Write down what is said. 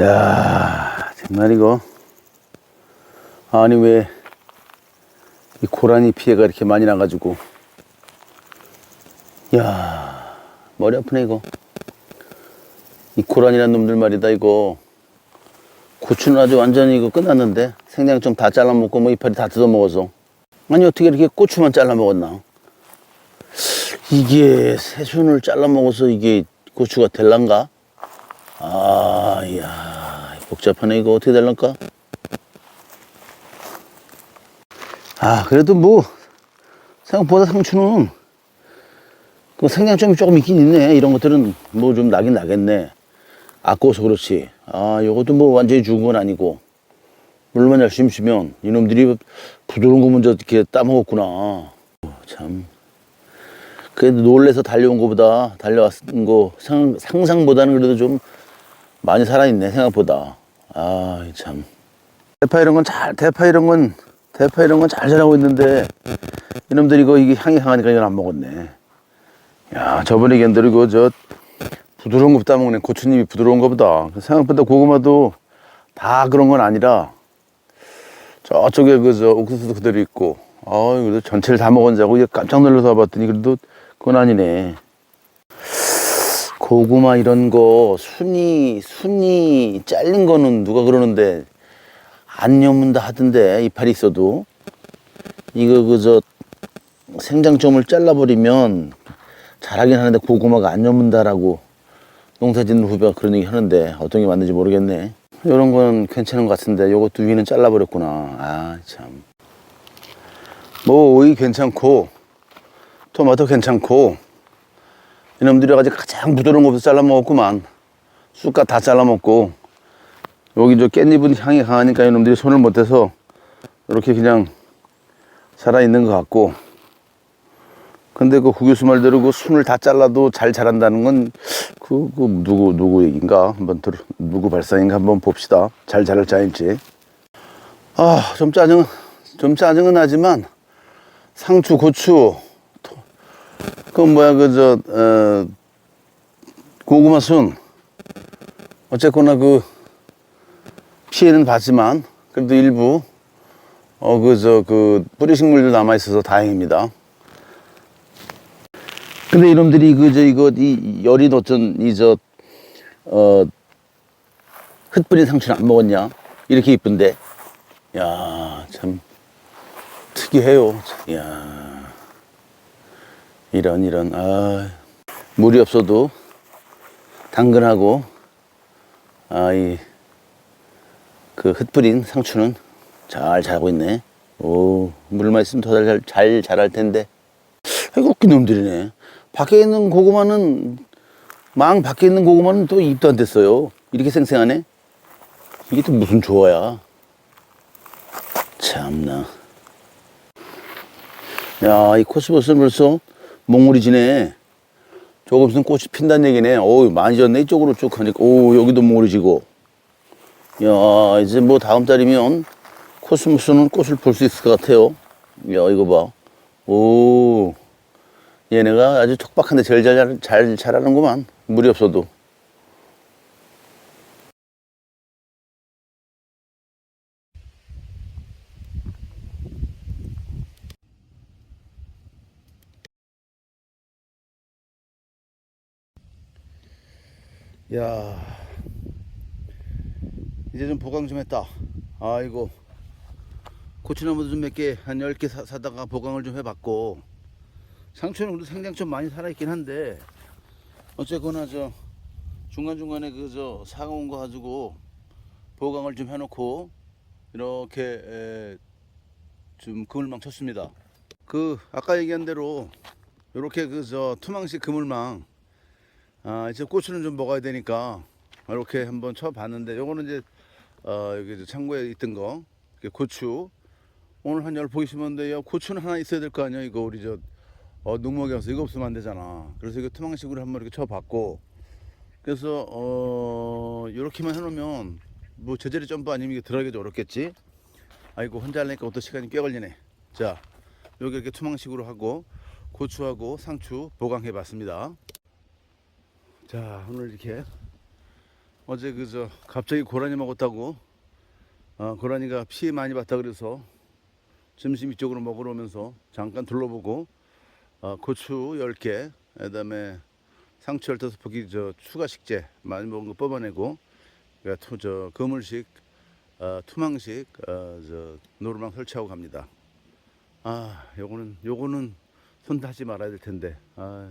야 정말 이거. 아니 왜 이 고라니 피해가 이렇게 많이 나가지고. 야 머리 아프네 이거. 이 고라니란 놈들 말이다 이거. 고추는 아주 완전히 이거 끝났는데. 생장 좀 다 잘라먹고 뭐 이파리 다 뜯어먹어서. 아니 어떻게 이렇게 고추만 잘라먹었나? 이게 새순을 잘라먹어서 이게 고추가 될란가? 아, 이야, 복잡하네. 이거 어떻게 될란가? 아, 그래도 뭐, 생각보다 상추는, 그 생장점이 조금 있긴 있네. 이런 것들은 뭐 좀 나긴 나겠네. 아까워서 그렇지. 아, 요것도 뭐 완전히 죽은 건 아니고. 물만 열심히 주면 이놈들이 부드러운 거 먼저 이렇게 따먹었구나. 어, 참. 그래도 놀래서 달려온 거보다, 달려왔은 거 상, 상상보다는 그래도 좀 많이 살아있네 생각보다 아 참. 대파 이런 건 잘 대파 이런 건 대파 이런 건 잘 자라고 있는데 이놈들이 이거 이게 향이 강하니까 이건 안 먹었네. 야 저번에 걔들이 그 저 부드러운 거 따먹네. 고추잎이 부드러운 거 보다. 생각보다 고구마도 다 그런 건 아니라 저쪽에 그 저 옥수수도 그대로 있고. 아 그래도 전체를 다 하고 이게 깜짝 놀라서 와봤더니 그래도 그건 아니네 고구마 이런 거 순이 순이 잘린 거는 누가 그러는데 안 여문다 하던데 이파리 있어도. 이거 그저 생장점을 잘라버리면 잘하긴 하는데 고구마가 안 여문다라고 농사짓는 후배가 그런 얘기 하는데 어떤 게 맞는지 모르겠네. 이런 건 괜찮은 것 같은데 요것도 위는 잘라버렸구나. 아 참 뭐 오이 괜찮고 토마토 괜찮고 이놈들이 가지고 가장 부드러운 것부터 잘라먹었구만. 쑥갓 다 잘라먹고. 여기 저 깻잎은 향이 강하니까 이놈들이 손을 못 대서 이렇게 그냥 살아있는 것 같고. 근데 그 후교수 말대로 그 순을 다 잘라도 잘 자란다는 건 그, 그 누구, 누구 얘기인가? 한번 들, 누구 발상인가 한번 봅시다. 잘 자랄지 아닐지. 아, 좀 짜증은, 좀 짜증은 나지만 상추, 고추, 그 뭐야 그저 어, 고구마 순 어쨌거나 그 피해는 봤지만 그래도 일부 어 그저그 뿌리 식물도 남아 있어서 다행입니다. 근데 이놈들이 그 저 이거 이 열이 어쩐 이저 어 흩뿌린 상추는 안 먹었냐? 이렇게 이쁜데 야 참 특이해요. 야. 이런 이런 아 물이 없어도 당근하고 아 이 그 흩뿌린 상추는 잘 자라고 있네. 오 물만 있으면 더 잘 잘 자랄 텐데. 아이고 웃긴 놈들이네. 밖에 있는 고구마는 망 밖에 있는 고구마는 또 입도 안 됐어요. 이렇게 생생하네. 이게 또 무슨 조화야? 참나. 야, 이 코스모스는 벌써 몽울이 지네. 조금 있으면 꽃이 핀다는 얘기네. 어우, 많이 졌네. 이쪽으로 쭉 하니까. 오, 여기도 몽울이 지고. 야, 이제 뭐 다음 달이면 코스모스는 꽃을 볼 수 있을 것 같아요. 야, 이거 봐. 오, 얘네가 아주 촉박한데 제일 잘, 잘, 잘 자라는구만. 물이 없어도. 야. 이제 좀 보강 좀 했다. 아이고. 고추나무도 좀 몇 개 한 10개 사, 사다가 보강을 좀 해봤고. 상추는 그래도 생장 좀 많이 살아있긴 한데 어쨌거나 저 중간중간에 그 저 사과 온거 가지고 보강을 좀 해놓고 이렇게 에, 좀 그물망 쳤습니다. 그 아까 얘기한 대로 이렇게 그 저 투망식 그물망 아, 이제 고추는 좀 먹어야 되니까 이렇게 한번 쳐봤는데 요거는 이제 어, 여기 창고에 있던 거 고추. 오늘 한 열 보이시면 돼요. 고추는 하나 있어야 될 거 아니야? 이거 우리 저 어, 농목에 와서 이거 없으면 안 되잖아. 그래서 이거 투망식으로 한번 이렇게 쳐봤고. 그래서 어 이렇게만 해놓으면 뭐 제자리 점프 아니면 이게 들어가기 좀 어렵겠지? 아이고 혼자 하려니까 또 시간이 꽤 걸리네. 자 여기 이렇게 투망식으로 하고 고추하고 상추 보강해 봤습니다 자 오늘 이렇게 어제 그저 갑자기 고라니 먹었다고 어, 고라니가 피 많이 봤다 그래서 점심 이쪽으로 먹으러 오면서 잠깐 둘러보고 어, 고추 10개 그다음에 상추 15포기 저 추가 식재 많이 먹은 거 뽑아내고 그러니까 투, 저 거물식 어, 투망식 어, 저 노루망 설치하고 갑니다. 아, 요거는 요거는 손 다지 말아야 될 텐데. 아,